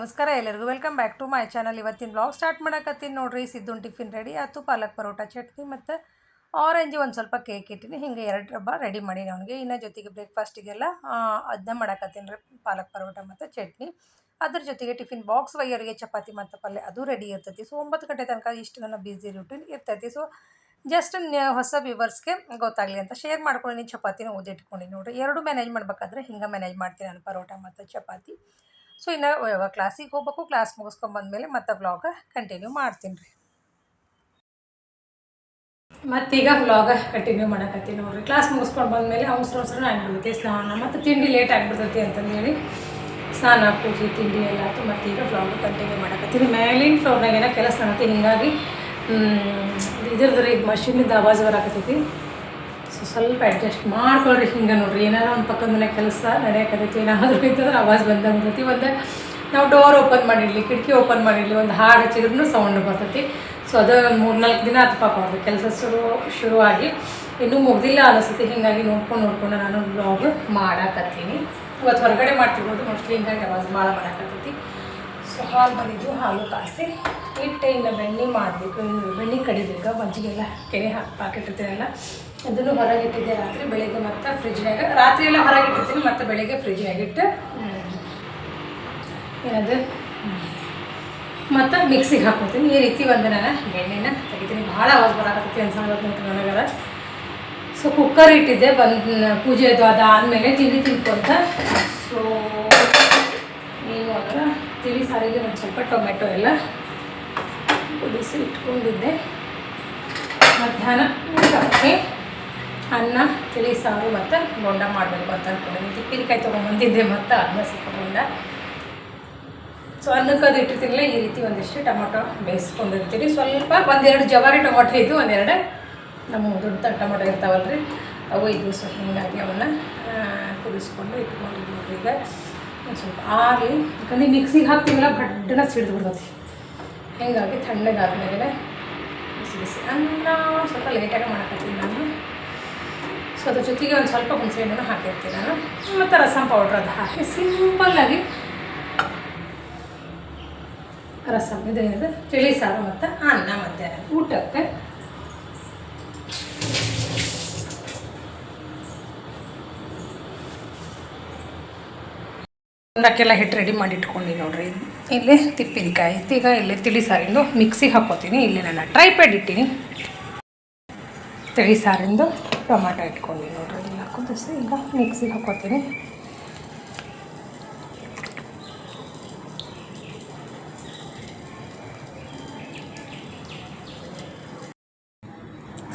ನಮಸ್ಕಾರ, ಎಲ್ಲರಿಗೂ welcome back to my channel. ಇವತ್ತಿನ ಬ್ಲಾಗ್ ಸ್ಟಾರ್ಟ್ ಮಾಡಕತ್ತೀನಿ ನೋಡ್ರಿ. ಸಿದ್ದು ಟಿಫಿನ್ ರೆಡಿ ಆಯ್ತು. ಪಾಲಕ್ ಪರೋಟ, ಚಟ್ನಿ ಮತ್ತು ಆರೆಂಜ್ ಒಂದು ಸ್ವಲ್ಪ ಕೇಕ್ ಇಟ್ಟಿನಿ. ಹಿಂಗೆ ಎರಡು ಡಬ್ಬ ರೆಡಿ ಮಾಡೀನಿ ಅವನಿಗೆ. ಇನ್ನು ಜೊತೆಗೆ ಬ್ರೇಕ್ಫಾಸ್ಟಿಗೆಲ್ಲ ಅದನ್ನ ಮಾಡಕತ್ತೀನಿ ರೀ. ಪಾಲಕ್ ಪರೋಟ ಮತ್ತು ಚಟ್ನಿ. ಅದ್ರ ಜೊತೆಗೆ ಟಿಫಿನ್ ಬಾಕ್ಸ್ ವೈಯರಿಗೆ ಚಪಾತಿ ಮತ್ತು ಪಲ್ಯ ಅದು ರೆಡಿ ಇರ್ತೈತಿ. ಸೊ ಒಂಬತ್ತು ಗಂಟೆ ತನಕ ಇಷ್ಟು ನನ್ನ ಬ್ಯುಸಿ ರೂಟೀನ್ ಇರ್ತೈತಿ. ಸೊ ಜಸ್ಟ್ ಹೊಸ ವ್ಯೂವರ್ಸ್ಗೆ ಗೊತ್ತಾಗಲಿ ಅಂತ ಶೇರ್ ಮಾಡ್ಕೊಂಡು ಚಪಾತಿನ ಓದಿಟ್ಕೊಂಡು ನೋಡಿರಿ. ಎರಡು ಮ್ಯಾನೇಜ್ ಮಾಡ್ಬೇಕಾದ್ರೆ ಹಿಂಗೆ ಮ್ಯಾನೇಜ್ ಮಾಡ್ತೀನಿ ನಾನು ಪರೋಟ ಮತ್ತು ಚಪಾತಿ. ಸೊ ಇನ್ನು ಯಾವಾಗ ಕ್ಲಾಸಿಗೆ ಹೋಗ್ಬೇಕು ಕ್ಲಾಸ್ ಮುಗಿಸ್ಕೊಂಬಂದ್ಮೇಲೆ ಮತ್ತೆ ವ್ಲಾಗ ಕಂಟಿನ್ಯೂ ಮಾಡ್ತೀನಿ ರೀ. ಮತ್ತೀಗ ವ್ಲಾಗ ಕಂಟಿನ್ಯೂ ಮಾಡಕತ್ತೀನಿ ನೋಡ್ರಿ. ಕ್ಲಾಸ್ ಮುಗಿಸ್ಕೊಂಡು ಬಂದಮೇಲೆ ಅವಸರ ಅವಸರ ಆಗಿಬಿಡುತ್ತೆ, ಸ್ನಾನ. ಮತ್ತು ತಿಂಡಿ ಲೇಟ್ ಆಗಿಬಿಡ್ತೈತಿ ಅಂತಂದೇಳಿ ಸ್ನಾನ, ಪೂಜೆ, ತಿಂಡಿ ಎಲ್ಲ ಆಯಿತು ಈಗ ವ್ಲಾಗ್ ಕಂಟಿನ್ಯೂ ಮಾಡಕತ್ತೀನಿ. ಮೇಲಿನ ಫ್ಲೋರ್ನಾಗ ಏನೋ ಕೆಲಸ ಅನ್ನತ್ತೆ ಹಿಂಗಾಗಿ ಇದ್ರದ್ದು ರೀ ಮಷಿನಿಂದ ಆವಾಜ್ ಬರಾಕತ್ತೈತಿ. ಸೊ ಸ್ವಲ್ಪ ಅಡ್ಜಸ್ಟ್ ಮಾಡ್ಕೊಳ್ರಿ ಹಿಂಗೆ ನೋಡ್ರಿ. ಏನಾರ ಒಂದು ಪಕ್ಕದ ಮನೆ ಕೆಲಸ ನಡೆಯಕತ್ತೈತಿ, ಏನಾದರೂ ಇತ್ತಂದ್ರೆ ಆವಾಜ್ ಬಂದಂಗೆ ಬರ್ತೈತಿ. ಒಂದು ನಾವು ಡೋರ್ ಓಪನ್ ಮಾಡಿರಲಿ, ಕಿಟಕಿ ಓಪನ್ ಮಾಡಿರಲಿ, ಒಂದು ಹಾಡು ಹಚ್ಚಿದ್ರೂ ಸೌಂಡ್ ಬರ್ತೈತಿ. ಸೊ ಅದು ಮೂರು ನಾಲ್ಕು ದಿನ ಆತು ಪಾಪ ಅವ್ರದ್ದು ಕೆಲಸ ಶುರು, ಶುರುವಾಗಿ ಇನ್ನೂ ಮುಗ್ದಿಲ್ಲ ಅನಿಸ್ತೈತಿ. ಹೀಗಾಗಿ ನೋಡ್ಕೊಂಡು ನೋಡ್ಕೊಂಡು ನಾನು ಬ್ಲಾಗ್ ಮಾಡಾಕತ್ತೀನಿ. ಇವತ್ತು ಹೊರಗಡೆ ಮಾಡ್ತಿರ್ಬೋದು. ಮೋಸ್ಟ್ಲಿ ಹಿಂಗಾಗಿ ಆವಾಜ್ ಭಾಳ ಮಾಡಾಕತ್ತೈತಿ ಸೊ ಹಾಲು ಬಂದಿದ್ದು ಹಾಲು ಕಾಸಿ ಹಿಟ್ಟೆ ಇನ್ನು ಬೆಣ್ಣೆ ಮಾಡಬೇಕು ಬೆಣ್ಣೆ ಕಡಿಬೇಕು, ಮಜ್ಜಿಗೆಲ್ಲ ಕೆರೆ ಹಾಕಿ ಪಾಕಿಟ್ಟಿರ್ತೀನಲ್ಲ ಅದನ್ನು ಹೊರಗೆ ಇಟ್ಟಿದ್ದೆ ರಾತ್ರಿ, ಬೆಳಿಗ್ಗೆ ಮತ್ತೆ ಫ್ರಿಜ್ನಾಗ ರಾತ್ರಿ ಎಲ್ಲ ಹೊರಗೆ ಮತ್ತು ಬೆಳಿಗ್ಗೆ ಫ್ರಿಜ್ನಾಗಿಟ್ಟು ಏನದು? ಮತ್ತು ಮಿಕ್ಸಿಗೆ ಹಾಕೋತೀನಿ ಈ ರೀತಿ ಒಂದು ನಾನು ಬೆಣ್ಣೆನ ತೆಗಿತೀನಿ. ಭಾಳ ಆವಾಜ್ ಬರಕತ್ತಿ ಅನ್ಸಂಗತ್ತೆ ನನಗದ. ಸೊ ಕುಕ್ಕರ್ ಇಟ್ಟಿದ್ದೆ, ಬಂದು, ಪೂಜೆ ಅದು ಅದಾದಮೇಲೆ ತಿಂಡಿ ತಿನ್ಕೊಂತ ಸೊ ಸಾರಿಗೆ ಒಂದು ಸ್ವಲ್ಪ ಟೊಮೆಟೊ ಎಲ್ಲ ಕುದಿಸಿ ಇಟ್ಕೊಂಡಿದ್ದೆ. ಮಧ್ಯಾಹ್ನ ಊಟಕ್ಕೆ ಅನ್ನ, ತಿಳಿ, ಸಾರು ಮತ್ತು ಬೋಂಡ ಮಾಡಬೇಕು ಅಂತ ಅಂದ್ಕೊಂಡಿದ್ದೀನಿ ತಿಪ್ಪಿನಕಾಯಿ ತೊಗೊಂಬಂದಿದ್ದೆ ಮತ್ತು ಅನ್ನ ಸಿಕ್ಕೊಂಡ ಸೊ ಅನ್ನಕ್ಕೆ ಅದು ಇಟ್ಟಿರ್ತಿರಲಿಲ್ಲ ಈ ರೀತಿ ಒಂದಿಷ್ಟು ಟೊಮೊಟೊ ಬೇಯಿಸ್ಕೊಂಡಿರ್ತೀರಿ ಸ್ವಲ್ಪ ಒಂದೆರಡು ಜವಾರಿ ಟೊಮೊಟೊ ಇದ್ದು ಒಂದೆರಡು ನಮ್ಮ ದೊಡ್ಡ ಟೊಮೊಟೊ ಇರ್ತಾವಲ್ರಿ, ಅವು ಇದು. ಸೊ ಹೀಗಾಗಿ ಅವನ್ನ ಕುದಿಸ್ಕೊಂಡು ಇಟ್ಕೊಂಡಿದ್ದೀವಿ ಈಗ. ಒಂದು ಸ್ವಲ್ಪ ಆರಲಿ. ಯಾಕಂದ್ರೆ ಮಿಕ್ಸಿಗೆ ಹಾಕ್ತೀವಲ್ಲ, ಬಡ್ಡನ ಸಿಡಿದು ಬಿಡ್ತೈತಿ. ಹೀಗಾಗಿ ತಣ್ಣಗಾದ್ಮೇಲೆ ಬಿಸಿ ಬಿಸಿ ಅನ್ನ ಸ್ವಲ್ಪ ಲೇಟಾಗಿ ಮಾಡಕತ್ತೀನಿ ನಾನು. ಸೊ ಅದ್ರ ಜೊತೆಗೆ ಒಂದು ಸ್ವಲ್ಪ ಹುಣಸೆ ಹಣ್ಣು ಹಾಕಿರ್ತೀನಿ ನಾನು. ಮತ್ತು ರಸಂ ಪೌಡ್ರ್ ಅದು ಹಾಕಿ ಸಿಂಪಲ್ಲಾಗಿ ಇದೇನಿದೆ ತಿಳಿ ಸಾರು ಮತ್ತು ಅನ್ನ ಮತ್ತು ಊಟಕ್ಕೆ ಅನ್ನಕ್ಕೆಲ್ಲ ಹಿಟ್ಟು ರೆಡಿ ಮಾಡಿ ಇಟ್ಕೊಂಡು ನೋಡ್ರಿ. ಇಲ್ಲಿ ತಿಪ್ಪಿನಕಾಯಿ, ಈಗ ಇಲ್ಲಿ ತಿಳಿ ಸಾರಿಂದು ಮಿಕ್ಸಿಗೆ ಹಾಕೋತೀನಿ ಇಲ್ಲಿ ನಾನು ಟ್ರೈ ಪ್ಯಾಡ್ ಇಟ್ಟೀನಿ. ತಿಳಿ ಸಾರಿಂದು ಟೊಮಾಟೊ ಇಟ್ಕೊಂಡು ನೋಡ್ರಿ. ಇಲ್ಲಿ ಕುದಿಸಿ ಈಗ ಮಿಕ್ಸಿಗೆ ಹಾಕೋತೀನಿ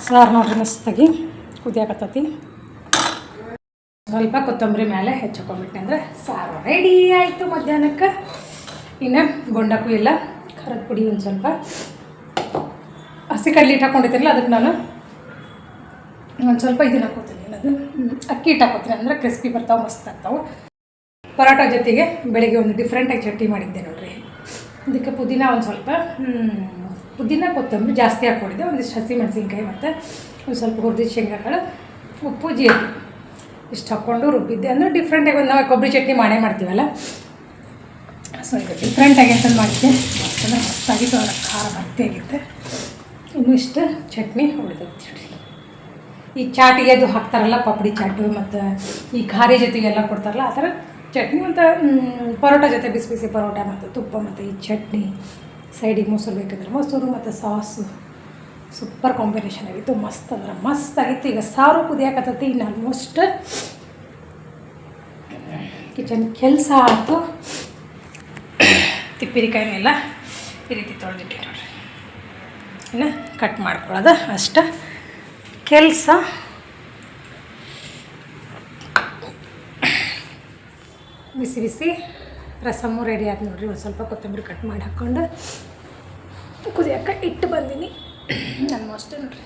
ಸಾರು ನೋಡ್ರಿ ಮಸ್ತಾಗಿ ಕುದಿಯಾಕತ್ತೈತಿ. ಸ್ವಲ್ಪ ಕೊತ್ತಂಬರಿ ಮೇಲೆ ಹೆಚ್ಚಕೊಂಡ್ಬಿಟ್ಟೆ ಸಾರು. ರೆಡಿ ಆಯಿತು ಮಧ್ಯಾಹ್ನಕ್ಕೆ. ಇನ್ನು ಗೊಂಡಕ್ಕೂ ಇಲ್ಲ. ಖಾರದ ಪುಡಿ ಒಂದು ಸ್ವಲ್ಪ. ಹಸಿ ಕಡ್ಲಿ ಹಿಟ್ಟು ಅದಕ್ಕೆ ನಾನು ಒಂದು ಸ್ವಲ್ಪ ಇದನ್ನ ಹಾಕೋತೀನಿ. ಏನದು? ಅಕ್ಕಿ ಹಿಟ್ಟು ಅಂದರೆ ಕ್ರಿಸ್ಪಿ ಬರ್ತಾವೆ, ಮಸ್ತ್ ಆಗ್ತಾವೆ. ಪರೋಟ ಜೊತೆಗೆ ಬೆಳಿಗ್ಗೆ ಒಂದು ಡಿಫ್ರೆಂಟಾಗಿ ಚಟ್ನಿ ಮಾಡಿದ್ದೆ ನೋಡ್ರಿ. ಅದಕ್ಕೆ ಪುದೀನ ಒಂದು ಸ್ವಲ್ಪ ಪುದೀನ ಕೊತ್ತಂಬರಿ ಜಾಸ್ತಿ ಹಾಕ್ಕೊಂಡಿದ್ದೆ. ಒಂದಿಷ್ಟು ಹಸಿ ಮೆಣಸಿನ್ಕಾಯಿ ಮತ್ತು ಒಂದು ಸ್ವಲ್ಪ ಹುರಿದ ಶೇಂಗಾಗಳು, ಉಪ್ಪು, ಜೀರಿಗೆ. ಇಷ್ಟು ಹಾಕ್ಕೊಂಡು ರುಬ್ಬಿದ್ದೆ. ಅಂದರೆ ಡಿಫ್ರೆಂಟಾಗಿ ಒಂದು ನಾವು ಕೊಬ್ಬರಿ ಚಟ್ನಿ ಮಾಡೇ ಮಾಡ್ತೀವಲ್ಲ? ಸೊ ಈಗ ಡಿಫ್ರೆಂಟಾಗಿ ಅಂತಂದು ಮಾಡಿದ್ದೆ ಮಸ್ತ್ ಅಂದ್ರೆ ಮಸ್ತಾಗಿತ್ತು ಖಾರ ಭರ್ತಿ ಆಗಿತ್ತು ಇನ್ನೂ ಇಷ್ಟು ಚಟ್ನಿ ಉಳಿದೈತಿ ಈ ಚಾಟಿಗೆ ಅದು ಹಾಕ್ತಾರಲ್ಲ, ಪಪಡಿ ಚಾಟು ಮತ್ತು ಈ ಖಾರಿ ಜೊತೆಗೆಲ್ಲ ಕೊಡ್ತಾರಲ್ಲ, ಆ ಥರ ಚಟ್ನಿ ಮತ್ತು ಪರೋಟ ಜೊತೆ ಬಿಸಿ ಬಿಸಿ ಪರೋಟ ಮತ್ತು ತುಪ್ಪ ಮತ್ತು ಈ ಚಟ್ನಿ, ಸೈಡಿಗೆ ಮೊಸರು ಬೇಕಂದ್ರೆ ಮೊಸರು ಮತ್ತು ಸಾಸು. ಸೂಪರ್ ಕಾಂಬಿನೇಷನ್ ಆಗಿತ್ತು. ಮಸ್ತ್ ಅಂದ್ರೆ ಮಸ್ತ್ ಆಗಿತ್ತು. ಈಗ ಸಾರು ಕುದಿಯಾಕತ್ತೈತಿ ಇನ್ನು ಆಲ್ಮೋಸ್ಟ್ ಕಿಚನ್ ಕೆಲಸ ಆಯಿತು. ತಿಪ್ಪಿರಿಕಾಯಿನೆಲ್ಲ ಈ ರೀತಿ ತೊಳೆದಿಟ್ಟೆ ನೋಡ್ರಿ. ಇನ್ನು ಕಟ್ ಮಾಡ್ಕೊಳ್ಳೋದು ಅಷ್ಟ. ಕೆಲಸ. ಬಿಸಿ ಬಿಸಿ ರಸಮ್ಮು ರೆಡಿ ಆಯ್ತು ನೋಡ್ರಿ. ಒಂದು ಸ್ವಲ್ಪ ಕೊತ್ತಂಬರಿ ಕಟ್ ಮಾಡಿ ಹಾಕ್ಕೊಂಡು ಕುದಿಯಕ್ಕೆ ಇಟ್ಟು ಬಂದೀನಿ. ಆಲ್ಮೋಸ್ಟ್ ನೋಡ್ರಿ.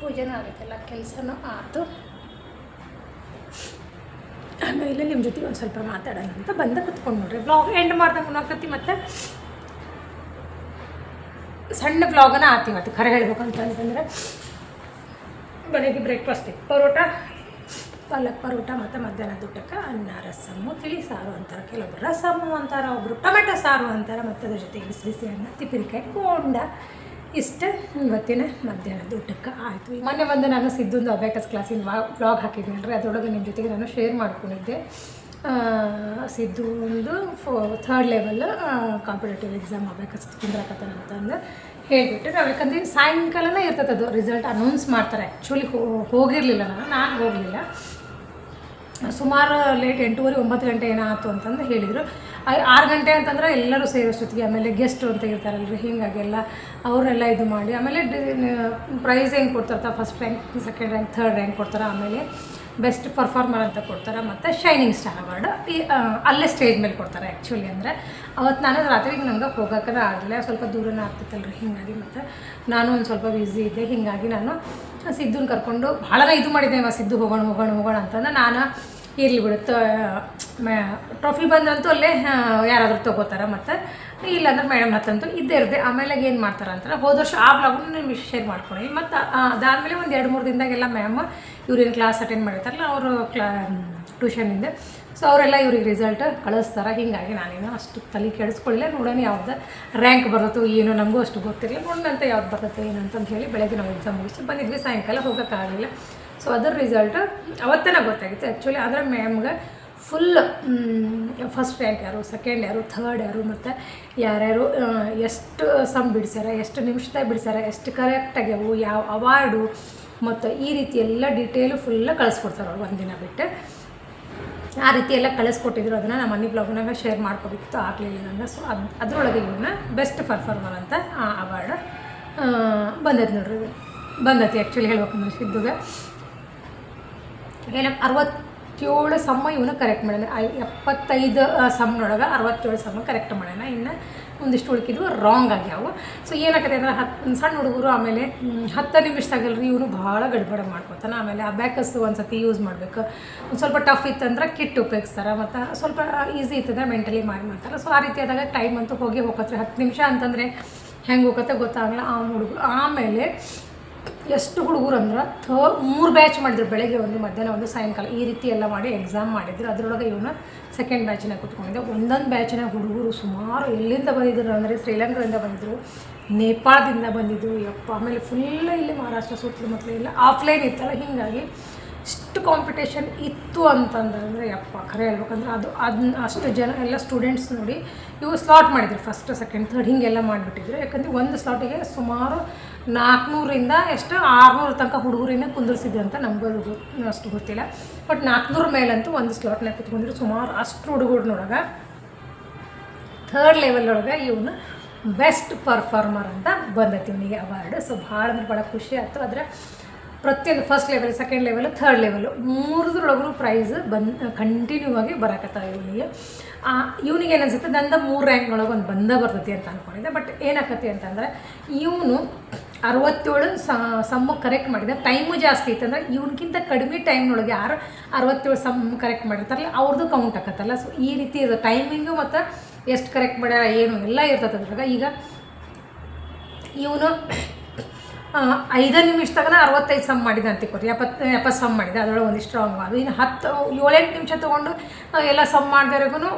ಪೂಜೆನೂ ಆಗೈತೆಲ್ಲ ಕೆಲಸನೂ ಆಯಿತು ಆಮೇಲೆ ನಿಮ್ಮ ಜೊತೆಗೆ ಒಂದು ಸ್ವಲ್ಪ ಮಾತಾಡೋಣ ಅಂತ ಬಂದು ಕುತ್ಕೊಂಡು ನೋಡ್ರಿ. ಬ್ಲಾಗ್ ಎಂಡ್ ಮಾಡ್ದಂಗೆ ನೋಡ್ಕತ್ತಿ ಮತ್ತು ಸಣ್ಣ ಬ್ಲಾಗನ ಆತಿ ಮತ್ತೆ ಖರೆ ಹೇಳ್ಬೇಕು ಅಂತ ಅಂತಂದ್ರೆ ಬೆಳಗ್ಗೆ ಬ್ರೇಕ್ಫಾಸ್ಟ್ ಪರೋಟ, ಪಾಲಕ್ ಪರೋಟ ಮತ್ತು ಮಧ್ಯಾಹ್ನದ ಊಟಕ್ಕೆ ಅನ್ನ ರಸಮ್ಮು ತಿಳಿ ಸಾರು ಅಂತಾರೆ. ಕೆಲವೊಬ್ರು ರಸಮ್ಮು ಅಂತಾರೆ ಒಬ್ಬರು ಟೊಮೆಟೊ ಸಾರು ಅಂತಾರೆ. ಮತ್ತು ಅದ್ರ ಜೊತೆಗೆ ಬಿಸಿ ಬಿಸಿ ಅನ್ನ ತಿಪ್ಪಿರಿಕಾಯಿ ಬೋಂಡ. ಇಷ್ಟ ಇವತ್ತಿನ ಮಧ್ಯಾಹ್ನದ ಊಟಕ್ಕೆ ಆಯಿತು. ಮೊನ್ನೆ ಬಂದು ನಾನು ಸಿದ್ಧಂದು ಅಬ್ಯಾಕಸ್ ಕ್ಲಾಸಿನ ವ್ಲಾಗ್ ಹಾಕಿದ್ನಲ್ರಿ. ಅದರೊಳಗೆ ನಿಮ್ಮ ಜೊತೆಗೆ ನಾನು ಶೇರ್ ಮಾಡ್ಕೊಂಡಿದ್ದೆ. ಸಿದ್ದು ಒಂದು ಫೋ third level competitive exam abacus ಕುಂದ್ರಾಕತ್ತಾನ ಅಂತಂದು ಹೇಳಿಬಿಟ್ಟು ನಾವು ಯಾಕಂದ್ರೆ ಸಾಯಂಕಾಲನೇ ಇರ್ತದೆ ಅದು ರಿಸಲ್ಟ್ ಅನೌನ್ಸ್ ಮಾಡ್ತಾರೆ. ಆ್ಯಕ್ಚುಲಿ ಹೋಗಿರಲಿಲ್ಲ ನಾನು ನಾನು ಹೋಗಲಿಲ್ಲ. ಸುಮಾರು ಲೇಟ್ ಎಂಟೂವರೆ, ಒಂಬತ್ತು ಗಂಟೆ ಏನಾಯ್ತು ಅಂತಂದು ಹೇಳಿದರು. ಆರು ಗಂಟೆ ಅಂತಂದ್ರೆ ಎಲ್ಲರೂ ಸೇರೋಷ್ಟೊತ್ತಿಗೆ, ಆಮೇಲೆ ಗೆಸ್ಟು ಅಂತ ಇರ್ತಾರಲ್ರಿ, ಹೀಗಾಗಿ ಎಲ್ಲ ಅವರೆಲ್ಲ ಇದು ಮಾಡಿ, ಆಮೇಲೆ ಪ್ರೈಸ್ ಹೆಂಗೆ ಕೊಡ್ತಾರೆ first rank second rank third rank ಕೊಡ್ತಾರೆ, ಆಮೇಲೆ ಬೆಸ್ಟ್ ಪರ್ಫಾರ್ಮರ್ ಅಂತ ಕೊಡ್ತಾರೆ, ಮತ್ತು ಶೈನಿಂಗ್ ಸ್ಟಾರ್ ಅವಾರ್ಡ್ ಈ ಅಲ್ಲೇ ಸ್ಟೇಜ್ ಮೇಲೆ ಕೊಡ್ತಾರೆ ಆ್ಯಕ್ಚುಲಿ ಅಂದರೆ. ಅವತ್ತು ನಾನು ರಾತ್ರಿಗೆ ನಂಗೆ ಹೋಗೋಕ್ಕೆ ಆಗಲಿಲ್ಲ, ಸ್ವಲ್ಪ ದೂರನೇ ಆಗ್ತಿತ್ತಲ್ರಿ, ಹೀಗಾಗಿ ಮತ್ತು ನಾನು ಒಂದು ಸ್ವಲ್ಪ ಬ್ಯುಸಿ ಇದ್ದೆ, ಹೀಗಾಗಿ ನಾನು ಸಿದ್ದುನ ಕರ್ಕೊಂಡು ಭಾಳ ಇದು ಮಾಡಿದ್ದೆ ಸಿದ್ದು ಹೋಗೋಣ ಹೋಗೋಣ ಹೋಗೋಣ ಅಂತಂದ್ರೆ ನಾನು ಇರಲಿ ಬಿಡುತ್ತೆ ಟ್ರೋಫಿ ಬಂದಂತೂ ಅಲ್ಲೇ ಯಾರಾದರೂ ತೊಗೋತಾರೆ ಮತ್ತು. ಇಲ್ಲಾಂದ್ರೆ ಮೇಡಮ್ ಹತ್ತಂತೂ ಇದ್ದೇ ಇರುತ್ತೆ. ಆಮೇಲೆ ಏನು ಮಾಡ್ತಾರೆ ಅಂತಾರೆ, ಹೋದ ವರ್ಷ ಆ ಬ್ಲಾಗ್ನು ನಿಮ್ಗೆ ಶೇರ್ ಮಾಡ್ಕೊಳ್ಳಿ ಮತ್ತು ಅದಾದಮೇಲೆ ಒಂದು ಎರಡು ಮೂರು ದಿನದಾಗೆಲ್ಲ ಮ್ಯಾಮ್ ಇವ್ರೇನು ಕ್ಲಾಸ್ ಅಟೆಂಡ್ ಮಾಡಿರ್ತಾರಲ್ಲ, ಅವರು ಕ್ಲಾ ಟ್ಯೂಷನಿಂದ ಸೊ ಅವರೆಲ್ಲ ಇವ್ರಿಗೆ ರಿಸಲ್ಟ್ ಕಳಿಸ್ತಾರೆ. ಹೀಗಾಗಿ ನಾನೇನು ಅಷ್ಟು ತಲೆ ಕೆಡಿಸ್ಕೊಳ್ಳಿಲ್ಲ. ನೋಡೋಣ ಯಾವ್ದು ರ್ಯಾಂಕ್ ಬರುತ್ತೋ ಏನೋ ನಮಗೂ ಅಷ್ಟು ಗೊತ್ತಿರಲಿಲ್ಲ. ನೋಡೋಣಂತ ಯಾವ್ದು ಬರ್ತೈತೆ ಏನಂತಂದು ಹೇಳಿ ಬೆಳಗ್ಗೆ ನಾವು ಎಕ್ಸಾಮ್ ಮುಗಿಸಿ ಬಂದಿದ್ವಿ. ಸಾಯಂಕಾಲ ಹೋಗೋಕ್ಕಾಗಲಿಲ್ಲ ಸೊ ಅದರ ರಿಸಲ್ಟ್ ಅವತ್ತೇ ಗೊತ್ತಾಗಿತ್ತು. ಆ್ಯಕ್ಚುಲಿ ಆದರೆ ಮ್ಯಾಮ್ಗೆ ಫುಲ್ ಫಸ್ಟ್ ರ್ಯಾಂಕ್ ಯಾರು ಸೆಕೆಂಡ್ ಯಾರು ಥರ್ಡ್ ಯಾರು, ಮತ್ತು ಯಾರ್ಯಾರು ಎಷ್ಟು ಸಮ್ ಬಿಡಿಸ್ಯಾರ, ಎಷ್ಟು ನಿಮಿಷದಾಗ ಬಿಡಿಸ್ಯಾರ, ಎಷ್ಟು ಕರೆಕ್ಟ್ ಆಗ್ಯಾವು ಯಾವ ಅವಾರ್ಡು ಮತ್ತು ಈ ರೀತಿ ಎಲ್ಲ ಡೀಟೇಲು ಫುಲ್ಲ ಕಳಿಸ್ಕೊಡ್ತಾರೆ ಅವ್ರು ಒಂದಿನ ಬಿಟ್ಟು. ಆ ರೀತಿ ಎಲ್ಲ ಕಳಿಸ್ಕೊಟ್ಟಿದ್ರು, ಅದನ್ನು ನಮ್ಮ ಮನೆ ಬ್ಲಾಗ್ನಾಗ ಶೇರ್ ಮಾಡ್ಕೋಬೇಕಿತ್ತು ಆಗಲಿಲ್ಲ ನನಗೆ ಸೊ ಅದು, ಅದರೊಳಗೆ ಇವನ್ನ ಬೆಸ್ಟ್ ಪರ್ಫಾರ್ಮರ್ ಅಂತ ಆ ಅವಾರ್ಡ್ ಬಂದೈತೆ ನೋಡ್ರಿ ಬಂದೈತಿ ಆ್ಯಕ್ಚುಲಿ ಹೇಳ್ಬೇಕಂದ್ರೆ ಸಿದ್ದುಗೆ ಏನ ಅರವತ್ತೇಳು ಸಮ ಇವನು ಕರೆಕ್ಟ್ ಮಾಡ್ಯಾನ. ಐ ಎಪ್ಪತ್ತೈದು ಸಮ್ನೊಳಗೆ ಅರವತ್ತೇಳು ಸಮ ಕರೆಕ್ಟ್ ಮಾಡ್ಯಾನ. ಇನ್ನು ಒಂದಿಷ್ಟು ಉಳ್ಕಿದ್ವು ರಾಂಗ್ ಆಗ್ಯಾವು. ಸೊ ಏನಾಗತ್ತೆ ಅಂದ್ರೆ ಹತ್ತು ಸಣ್ಣ ಹುಡುಗರು ಆಮೇಲೆ ಹತ್ತು ನಿಮಿಷದಾಗಲ್ರಿ ಇವನು ಭಾಳ ಗಡ್ಬಡ ಮಾಡ್ಕೊತಾನೆ. ಆಮೇಲೆ ಅಬ್ಯಾಕಸ್ ಒಂದು ಸತಿ ಯೂಸ್ ಮಾಡಬೇಕು. ಒಂದು ಸ್ವಲ್ಪ ಟಫ್ ಇತ್ತಂದ್ರೆ ಕಿಟ್ ಉಪಯೋಗಿಸ್ತಾರೆ. ಮತ್ತು ಸ್ವಲ್ಪ ಈಸಿ ಇತ್ತಂದ್ರೆ ಮೆಂಟಲಿ ಮಾಡಿ, ಮಾಡ್ತಾರೆ. ಸೊ ಆ ರೀತಿ ಆದಾಗ ಟೈಮ್ ಅಂತೂ ಹೋಗಿ ಹೋಗತ್ತೆ ಹತ್ತು ನಿಮಿಷ ಅಂತಂದರೆ ಹೆಂಗೆ ಹೋಗತ್ತೆ ಗೊತ್ತಾಗಲ್ಲ. ಆ ಹುಡುಗ, ಆಮೇಲೆ ಎಷ್ಟು ಹುಡುಗರು ಅಂದ್ರೆ ಥೋ ಮೂರು ಬ್ಯಾಚ್ ಮಾಡಿದ್ರು ಬೆಳಗ್ಗೆ ಒಂದು, ಮಧ್ಯಾಹ್ನ ಒಂದು, ಸಾಯಂಕಾಲ. ಈ ರೀತಿ ಎಲ್ಲ ಮಾಡಿ ಎಕ್ಸಾಮ್ ಮಾಡಿದ್ರು. ಅದರೊಳಗೆ ಇವನು ಸೆಕೆಂಡ್ ಬ್ಯಾಚಿನ ಕೂತ್ಕೊಂಡಿದ್ದೆ. ಒಂದೊಂದು ಬ್ಯಾಚಿನ ಹುಡುಗರು ಸುಮಾರು ಎಲ್ಲಿಂದ ಬಂದಿದ್ರು ಅಂದರೆ ಶ್ರೀಲಂಕಾದಿಂದ ಬಂದಿದ್ರು, ನೇಪಾಳದಿಂದ ಬಂದಿದ್ರು. ಯಪ್ಪ, ಆಮೇಲೆ ಫುಲ್ ಇಲ್ಲಿ ಮಹಾರಾಷ್ಟ್ರ ಸುತ್ತಮುತ್ತಲು ಎಲ್ಲ ಆಫ್ಲೈನ್ ಇತ್ತಲ್ಲ, ಹೀಗಾಗಿ ಇಷ್ಟು ಕಾಂಪಿಟೇಷನ್ ಇತ್ತು ಅಂತಂದ್ರೆ ಯಪ್ಪ, ಖರೆ ಹೇಳ್ಬೇಕಂದ್ರೆ ಅದು ಅದನ್ನ ಅಷ್ಟು ಜನ, ಎಲ್ಲ ಸ್ಟೂಡೆಂಟ್ಸ್ ನೋಡಿ ಇವು ಸ್ಲಾಟ್ ಮಾಡಿದ್ರು ಫಸ್ಟ್ ಸೆಕೆಂಡ್ ಥರ್ಡ್ ಹೀಗೆಲ್ಲ ಮಾಡಿಬಿಟ್ಟಿದ್ರು. ಯಾಕಂದರೆ ಒಂದು ಸ್ಲಾಟಿಗೆ ಸುಮಾರು ನಾಲ್ಕುನೂರಿಂದ ಎಷ್ಟು ಆರುನೂರು ತನಕ ಹುಡುಗರಿನ ಕುಂದಿರ್ಸಿದ್ರು ಅಂತ ನಮಗೂ ಅಷ್ಟು ಗೊತ್ತಿಲ್ಲ. ಬಟ್ ನಾಲ್ಕುನೂರ ಮೇಲಂತೂ ಒಂದು ಸ್ಲಾಟ್ನಾಗ ಕುತ್ಕೊಂಡಿದ್ರು. ಸುಮಾರು ಅಷ್ಟು ಹುಡುಗರ್ನೊಳಗೆ ಥರ್ಡ್ ಲೆವೆಲ್ ಒಳಗೆ ಇವನು ಬೆಸ್ಟ್ ಪರ್ಫಾರ್ಮರ್ ಅಂತ ಬಂದೈತಿ. ಇವನಿಗೆ ಅವಾರ್ಡ್ ಸೊ ಭಾಳ ಅಂದ್ರೆ ಭಾಳ ಖುಷಿ ಆಯಿತು. ಆದರೆ ಪ್ರತಿಯೊಂದು first level second level third level ಮೂರದ್ರೊಳಗೂ prize ಬಂದು ಕಂಟಿನ್ಯೂ ಆಗಿ ಬರಕತ್ತ ಇವನಿಗೆ. ಇವನಿಗೆ ಏನು ಅನಿಸುತ್ತೆ ನಂದ ಮೂರು ರ್ಯಾಂಕ್ನೊಳಗೆ ಒಂದು ಬಂದ ಬರ್ತೈತಿ ಅಂತ ಅಂದ್ಕೊಂಡಿದ್ದೆ ಬಟ್ ಏನಾಕತಿ ಅಂತಂದರೆ, ಇವನು ಅರವತ್ತೇಳು ಸಮ್ಮ ಕರೆಕ್ಟ್ ಮಾಡಿದ. ಟೈಮು ಜಾಸ್ತಿ ಇತ್ತಂದ್ರೆ ಇವನಿಗಿಂತ ಕಡಿಮೆ ಟೈಮ್ನೊಳಗೆ ಯಾರು ಅರವತ್ತೇಳು ಸಮ್ ಕರೆಕ್ಟ್ ಮಾಡಿರ್ತಾರಲ್ಲ ಅವ್ರದ್ದು ಕೌಂಟ್ ಆಕತ್ತಲ್ಲ. ಸೊ ಈ ರೀತಿ ಇದು ಟೈಮಿಂಗು ಮತ್ತು ಎಷ್ಟು ಕರೆಕ್ಟ್ ಮಾಡ್ಯಾರ, ಏನು, ಎಲ್ಲ ಇರ್ತದೆ ಅದ್ರಾಗ. ಈಗ ಇವನು ಐದು ನಿಮಿಷದಾಗ ಅರವತ್ತೈದು ಸಮ್ ಮಾಡಿದೆ ಅಂತ ಕೊಡ್ರಿ ಎಪ್ಪತ್ತು ಎಪ್ಪತ್ತು ಸಮ್ ಮಾಡಿದ. ಅದರೊಳಗೆ ಒಂದಿಷ್ಟು ರಾಂಗ್ ಅದು ಇನ್ನು ಹತ್ತು, ಏಳೆಂಟು ನಿಮಿಷ ತೊಗೊಂಡು ಎಲ್ಲ ಸಮ್ ಮಾಡಿದವ್ರಿಗೂ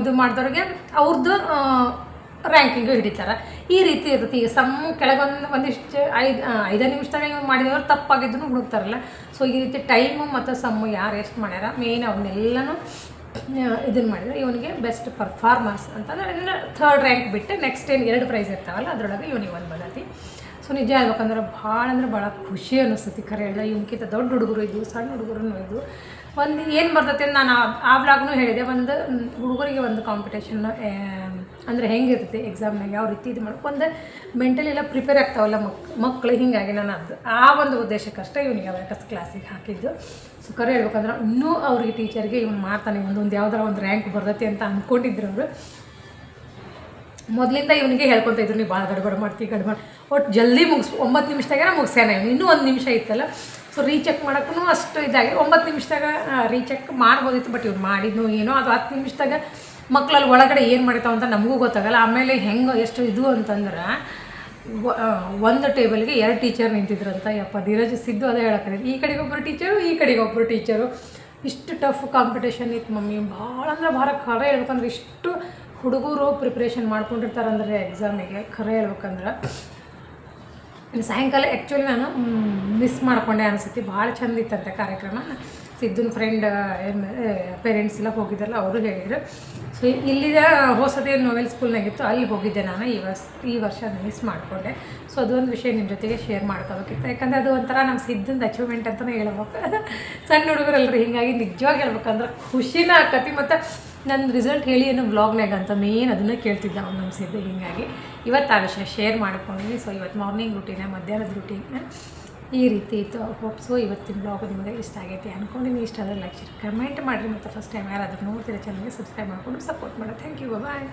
ಇದು ಮಾಡಿದವ್ರಿಗೆ ಅವ್ರದ್ದು ರ್ಯಾಂಕಿಂಗು ಹಿಡಿತಾರೆ. ಈ ರೀತಿ ಇರುತ್ತೆ. ಈಗ ಸಮ್ ಕೆಳಗೊಂದು ಒಂದಿಷ್ಟು ಐದು ಐದು ನಿಮಿಷದಾಗ ಇವ್ನು ಮಾಡಿದವರು ತಪ್ಪಾಗಿದ್ದು ಹುಡುಕ್ತಾರಲ್ಲ. ಸೊ ಈ ರೀತಿ ಟೈಮು ಮತ್ತು ಸಮ್ಮು ಯಾರು ಎಷ್ಟು ಮಾಡ್ಯಾರ? ಮೇಯ್ನ್ ಅವನ್ನೆಲ್ಲನೂ ಇದನ್ನು ಮಾಡಿದ್ರೆ ಇವನಿಗೆ ಬೆಸ್ಟ್ ಪರ್ಫಾರ್ಮೆನ್ಸ್ ಅಂತಂದ್ರೆ ಥರ್ಡ್ ರ್ಯಾಂಕ್ ಬಿಟ್ಟು ನೆಕ್ಸ್ಟ್ ಏನು ಎರಡು ಪ್ರೈಸ್ ಇರ್ತಾವಲ್ಲ, ಅದರೊಳಗೆ ಇವನಿಗೆ ಒಂದು ಬಂದೈತಿ. ಸೊ ನಿಜ ಹೇಳ್ಬೇಕಂದ್ರೆ ಭಾಳ ಅಂದ್ರೆ ಭಾಳ ಖುಷಿ ಅನ್ನಿಸ್ತೈತಿ ಖರೆ ಎಲ್ಲ. ಇವ್ಕಿಂತ ದೊಡ್ಡ ಹುಡುಗರು ಇದ್ದು ಸಣ್ಣ ಹುಡುಗರು ಇದ್ದು ಒಂದು ಏನು ಬರ್ತೈತೆ ನಾನು ಆ- ಹೇಳಿದೆ. ಒಂದು ಹುಡುಗರಿಗೆ ಒಂದು ಕಾಂಪಿಟೇಷನ್ ಅಂದರೆ ಹೆಂಗಿರ್ತೈತಿ ಎಕ್ಸಾಮ್ನಾಗ ಯಾವ ರೀತಿ ಇದು ಮಾಡೋಕೆ ಒಂದು ಮೆಂಟಲಿ ಎಲ್ಲ ಪ್ರಿಪೇರ್ ಆಗ್ತಾವಲ್ಲ ಮಕ್ ಮಕ್ಕಳು ಹೀಗಾಗಿ ನಾನು ಅದು, ಆ ಒಂದು ಉದ್ದೇಶಕ್ಕಷ್ಟೇ ಇವನಿಗೆ ಅವೇಕಸ್ ಕ್ಲಾಸಿಗೆ ಹಾಕಿದ್ದು. ಸೊ ಕರೆ ಹೇಳ್ಬೇಕಂದ್ರೆ ಇನ್ನೂ ಅವ್ರಿಗೆ ಟೀಚರ್ಗೆ ಇವ್ನು ಮಾಡ್ತಾನೆ. ಒಂದೊಂದು ಯಾವ್ದಾರ ಒಂದು ರ್ಯಾಂಕ್ ಬರ್ತೈತಿ ಅಂತ ಅಂದ್ಕೊಂಡಿದ್ರು ಅವರು. ಮೊದಲಿಂದ ಇವನಿಗೆ ಹೇಳ್ಕೊತ ಇದ್ರು ನೀವು ಭಾಳ ಗಡ್ಬಡ ಮಾಡ್ತೀವಿ ಗಡ್ಬಡ ಒಟ್ಟು ಜಲ್ದಿ ಮುಗಿಸ್, ಒಂಬತ್ತು ನಿಮಿಷದಾಗೆ ಮುಗಿಸ್ಯಾನ ಇವನು. ಇನ್ನೂ ಒಂದು ನಿಮಿಷ ಇತ್ತಲ್ಲ. ಸೊ ರೀಚೆಕ್ ಮಾಡೋಕ್ಕೂ ಅಷ್ಟು ಇದಾಗಿ ಒಂಬತ್ತು ನಿಮಿಷದಾಗ ರೀಚೆಕ್ ಮಾಡ್ಬೋದಿತ್ತು ಬಟ್ ಇವ್ನು ಮಾಡಿದ್ನು ಏನೋ, ಅದು ಹತ್ತು ನಿಮಿಷದಾಗ ಮಕ್ಕಳಲ್ಲಿ ಒಳಗಡೆ ಏನು ಮಾಡ್ತಾವ ಅಂತ ನಮಗೂ ಗೊತ್ತಾಗಲ್ಲ. ಆಮೇಲೆ ಹೆಂಗೆ ಎಷ್ಟು ಇದು ಅಂತಂದ್ರೆ ಒಂದು ಟೇಬಲ್ಗೆ ಎರಡು ಟೀಚರ್ ನಿಂತಿದ್ರಂತ. ಯಪ್ಪ, ಧೀರಜ್ ಸಿದ್ದು ಅದೇ ಹೇಳಕ್ಕೆ ಈ ಕಡೆಗೆ ಒಬ್ಬರು ಟೀಚರು, ಈ ಕಡೆಗೆ ಒಬ್ಬರು ಟೀಚರು. ಇಷ್ಟು ಟಫ್ ಕಾಂಪಿಟೇಷನ್ ಇತ್ತು ಮಮ್ಮಿ. ಭಾಳ ಅಂದ್ರೆ ಭಾಳ ಖರೆ ಹೇಳ್ಬೇಕಂದ್ರೆ ಇಷ್ಟು ಹುಡುಗರು ಪ್ರಿಪ್ರೇಷನ್ ಮಾಡ್ಕೊಂಡಿರ್ತಾರಂದ್ರೆ ಎಕ್ಸಾಮಿಗೆ ಖರೆ ಹೇಳ್ಬೇಕಂದ್ರೆ. ಸಾಯಂಕಾಲ ಆ್ಯಕ್ಚುಲಿ ನಾನು ಮಿಸ್ ಮಾಡ್ಕೊಂಡೆ ಅನಿಸುತ್ತೆ. ಭಾಳ ಚಂದ ಇತ್ತಂತೆ ಕಾರ್ಯಕ್ರಮ. ಸಿದ್ದನ ಫ್ರೆಂಡ್ ಪೇರೆಂಟ್ಸ್ ಎಲ್ಲ ಹೋಗಿದ್ದಲ್ಲ ಅವರು ಹೇಳಿದರು. ಸೊ ಇಲ್ಲಿದ ಹೊಸದೇ ನೋವೆಲ್ ಸ್ಕೂಲ್ನಾಗಿತ್ತು ಅಲ್ಲಿ ಹೋಗಿದ್ದೆ ನಾನು. ಈ ವರ್ಷ ಈ ವರ್ಷ ಮಿಸ್ ಮಾಡಿಕೊಂಡೆ. ಸೊ ಅದೊಂದು ವಿಷಯ ನಿಮ್ಮ ಜೊತೆಗೆ ಶೇರ್ ಮಾಡ್ಕೋಬೇಕಿತ್ತು. ಯಾಕಂದರೆ ಅದು ಒಂಥರ ನಮ್ಮ ಸಿದ್ಧಂದು ಅಚೀವ್ಮೆಂಟ್ ಅಂತಲೇ ಹೇಳ್ಬೇಕು. ಸಣ್ಣ ಹುಡುಗರಲ್ರಿ, ಹೀಗಾಗಿ ನಿಜವಾಗಿ ಹೇಳ್ಬೇಕಂದ್ರೆ ಖುಷಿನ ಆಕತಿ. ಮತ್ತು ನನ್ನ ರಿಸಲ್ಟ್ ಹೇಳಿ ಏನು ವ್ಲಾಗ್ನಾಗ ಅಂತ ಮೇನ್ ಅದನ್ನು ಕೇಳ್ತಿದ್ದೆ ಅವ್ನು ನಮ್ಮ ಸಿದ್ಧ ಹೀಗಾಗಿ. ಇವತ್ತು ಆ ವಿಷಯ ಶೇರ್ ಮಾಡ್ಕೊಂಡಿದ್ದೀನಿ ಸೊ ಇವತ್ತು ಮಾರ್ನಿಂಗ್ ರುಟೀನ ಮಧ್ಯಾಹ್ನದ ರೂಟೀನ ಈ ರೀತಿ ಇತ್ತು. ಹೋಪ್ ಸೊ ಇವತ್ತಿನ ಬ್ಲಾಗ್ ನಿಮಗೆ ಇಷ್ಟ ಆಗೈತೆ ಅಂದ್ಕೊಂಡಿನಿ ಇಷ್ಟ ಆದರೆ ಲೈಕ್ ಕಮೆಂಟ್ ಮಾಡಿರಿ. ಮತ್ತು ಫಸ್ಟ್ ಟೈಮ್ ಯಾರಾದರೂ ನೋಡ್ತೀರಾ ಚಾನಲ್ಗೆ ಸಬ್ಸ್ಕ್ರೈಬ್ ಮಾಡಿಕೊಂಡು ಸಪೋರ್ಟ್ ಮಾಡಿ. Thank you bye